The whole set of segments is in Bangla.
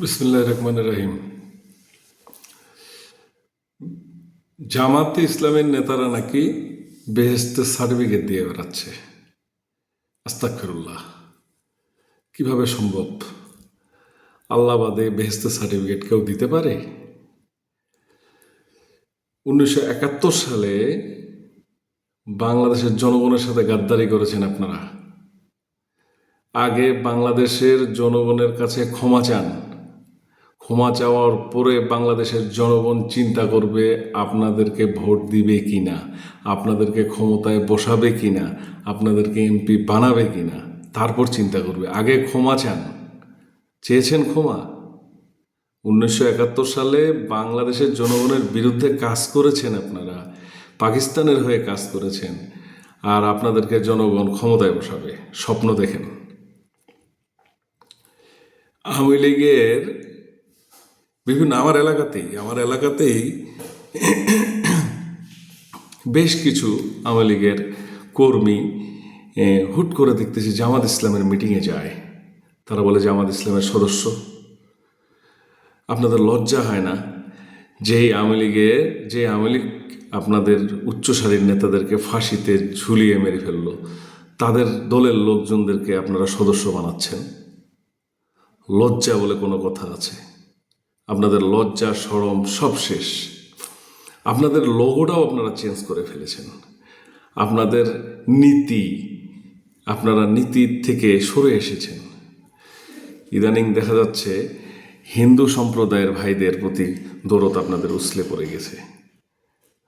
বিসমুল্লাহ রহমান রহিম। জামাতে ইসলামের নেতারা নাকি বেহেস্তের সার্টিফিকেট দিয়ে বেড়াচ্ছে। আস্তাকফিরুল্লাহ কীভাবে সম্ভব? আল্লাহ বাদে বেহেস্তের সার্টিফিকেট কেউ দিতে পারে? উনিশশো একাত্তর সালে বাংলাদেশের জনগণের সাথে গাদ্দারি করেছেন আপনারা। আগে বাংলাদেশের জনগণের কাছে ক্ষমা চান। ক্ষমা চাওয়ার পরে বাংলাদেশের জনগণ চিন্তা করবে, আপনাদেরকে ভোট দিবে কি না আপনাদেরকে ক্ষমতায় বসাবে কি না আপনাদেরকে এমপি বানাবে কিনা? তারপর চিন্তা করবে। আগে ক্ষমা চান। চেয়েছেন ক্ষমা? উনিশশো একাত্তর সালে বাংলাদেশের জনগণের বিরুদ্ধে কাজ করেছেন আপনারা। পাকিস্তানের হয়ে কাজ করেছেন। আর আপনাদেরকে জনগণ ক্ষমতায় বসাবে। স্বপ্ন দেখেন। আওয়ামী লীগের বিভিন্ন আমার এলাকাতেই আমার এলাকাতেই বেশ কিছু আওয়ামী লীগের কর্মী হুট করে দেখতেছি জামাত ইসলামের মিটিংয়ে যায়। তারা বলে জামাত ইসলামের সদস্য। আপনাদের লজ্জা হয় না যেই আওয়ামী লীগে, যে আওয়ামী লীগ আপনাদের উচ্চসারীর নেতাদেরকে ফাঁসিতে ঝুলিয়ে মেরে ফেলল। তাদের দলের লোকজনদেরকে আপনারা সদস্য বানাচ্ছেন। লজ্জা বলে কোনো কথা আছে। আপনাদের লজ্জা, সরম সব শেষ। আপনাদের লোগোটাও আপনারা চেঞ্জ করে ফেলেছেন। আপনাদের নীতি, আপনারা নীতির থেকে সরে এসেছেন। ইদানিং দেখা যাচ্ছে হিন্দু সম্প্রদায়ের ভাইদের প্রতি দৌড়ত আপনাদের উসলে পড়ে গেছে।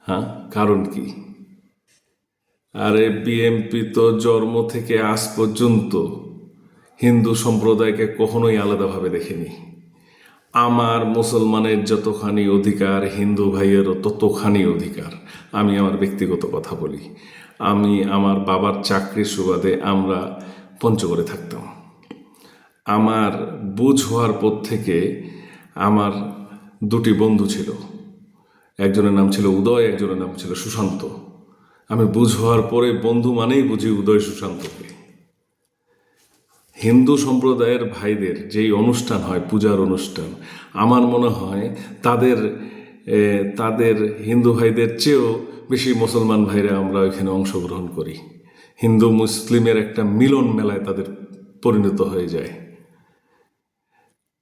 হ্যাঁ? কারণ কি? আরে বিএমপি তো জন্ম থেকে আজ পর্যন্ত হিন্দু সম্প্রদায়কে কখনোই আলাদাভাবে দেখেনি। আমার মুসলমানের যতখানি অধিকার, হিন্দু ভাইয়েরও ততখানি অধিকার, আমি আমার ব্যক্তিগত কথা বলি। আমি আমার বাবার চাকরির সুবাদে আমরা পঞ্চগড়ে থাকতাম। আমার বুঝ হওয়ার পর থেকে আমার দুটি বন্ধু ছিল। একজনের নাম ছিল উদয়, একজনের নাম ছিল সুশান্ত। আমি বুঝ হওয়ার পরে বন্ধু মানেই বুঝি উদয় সুশান্তকে। হিন্দু সম্প্রদায়ের ভাইদের যেই অনুষ্ঠান হয়, পূজার অনুষ্ঠান, আমার মনে হয় তাদের তাদের হিন্দু ভাইদের চেয়েও বেশি মুসলমান ভাইরা আমরা ওইখানে অংশগ্রহণ করি। হিন্দু মুসলিমের একটা মিলন মেলায় তাদের পরিণত হয়ে যায়।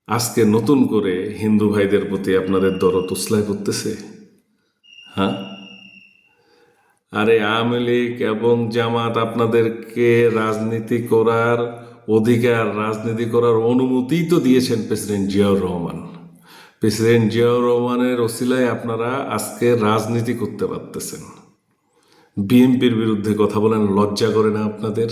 আজকে নতুন করে হিন্দু ভাইদের প্রতি আপনাদের দরদ উসলায় করতেছে হ্যাঁ? আরে আওয়ামী লীগ এবং জামাত আপনাদেরকে রাজনীতি করার অধিকার, রাজনীতি করার অনুমতিই তো দিয়েছেন প্রেসিডেন্ট জিয়াউর রহমান। প্রেসিডেন্ট জিয়াউর রহমানের ওসিলায় আপনারা আজকে রাজনীতি করতে পারতেছেন। বিএনপির বিরুদ্ধে কথা বলেন, লজ্জা করে না আপনাদের?